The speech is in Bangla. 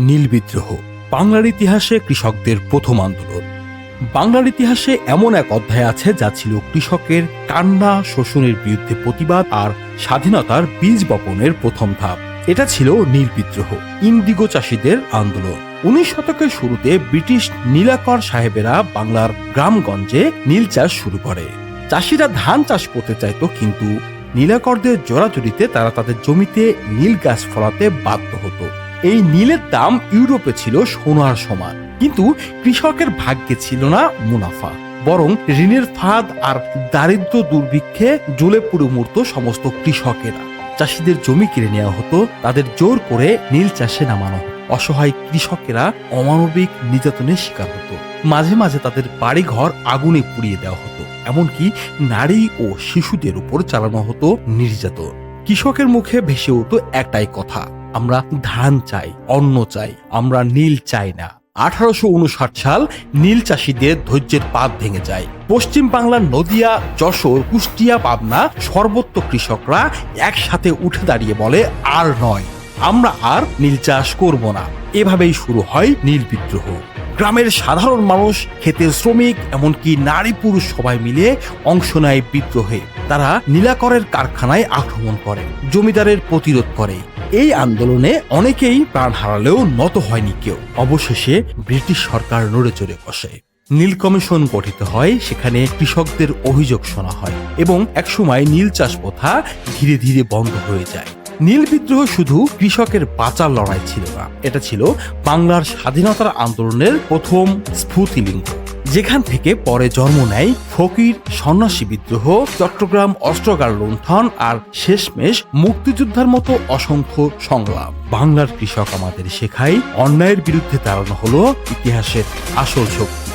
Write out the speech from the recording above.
নীল বিদ্রোহ, বাংলার ইতিহাসে কৃষকদের প্রথম আন্দোলন। বাংলার ইতিহাসে এমন এক অধ্যায় আছে যা ছিল কৃষকের কান্না, শোষণের বিরুদ্ধে প্রতিবাদ আর স্বাধীনতার বীজ বপনের প্রথম ধাপ। এটা ছিল নীল বিদ্রোহ, ইন্ডিগো চাষীদের আন্দোলন। উনিশ শতকের শুরুতে ব্রিটিশ নীলাকর সাহেবেরা বাংলার গ্রামগঞ্জে নীল চাষ শুরু করে। চাষিরা ধান চাষ করতে চাইতো, কিন্তু নীলাকরদের জোড়াজুড়িতে তারা তাদের জমিতে নীল গাছ ফলাতে বাধ্য হতো। এই নীলের দাম ইউরোপে ছিল সোনার সমান। কিন্তু কৃষকের ভাগ্যে ছিল না মুনাফা। বরং ঋণের ফাঁদ আর দারিদ্র দুর্ভিক্ষে জ্বলে পুড়ে মূর্ত সমস্ত কৃষকেরা। চাষিদের জমি কিনে নেওয়া হতো, তাদের জোর করে নীল চাষে নামানো অসহায় কৃষকেরা অমানবিক নির্যাতনের শিকার হতো। মাঝে মাঝে তাদের বাড়িঘর আগুনে পুড়িয়ে দেওয়া হতো। এমনকি নারী ও শিশুদের উপর চালানো হতো নির্যাতন। কৃষকের মুখে ভেসে উঠতো একটাই কথা আমরা ধান চাই, অন্ন চাই, আমরা নীল চাই না। আঠারোশো উনষাট সাল নীল চাষিদের ধৈর্যের পাত ভেঙে যায়। পশ্চিম বাংলার নদিয়া, যশোর, কুষ্টিয়া, পাবনা সর্বত্র কৃষকরা একসাথে উঠে দাঁড়িয়ে বলে, আর নয়, আমরা আর নীল চাষ করব না। এভাবেই শুরু হয় নীল বিদ্রোহ। গ্রামের সাধারণ মানুষ, ক্ষেতের শ্রমিক, এমনকি নারী পুরুষ সবাই মিলে অংশ নেয় বিদ্রোহে। তারা নীলাকরের কারখানায় আক্রমণ করে, জমিদারের প্রতিরোধ করে। এই আন্দোলনে অনেকেই প্রাণ হারালেও নত হয়নি কেউ। অবশেষে ব্রিটিশ সরকার নড়ে চড়ে বসে। নীল কমিশন গঠিত হয়, সেখানে কৃষকদের অভিযোগ শোনা হয় এবং একসময় নীল চাষ প্রথা ধীরে ধীরে বন্ধ হয়ে যায়। নীল বিদ্রোহ শুধু কৃষকের বাঁচার লড়াই ছিল না, এটা ছিল বাংলার স্বাধীনতার আন্দোলনের প্রথম স্ফূর্তিলিঙ্গ। যেখান থেকে পরে জন্ম নেয় ফকির সন্ন্যাসী বিদ্রোহ, চট্টগ্রাম অস্ত্রগার লুণ্ঠন আর শেষমেশ মুক্তিযোদ্ধার মতো অসংখ্য সংগ্রাম। বাংলার কৃষক আমাদের শেখায়, অন্যায়ের বিরুদ্ধে দাঁড়ানো হলো ইতিহাসের আসল শক্তি।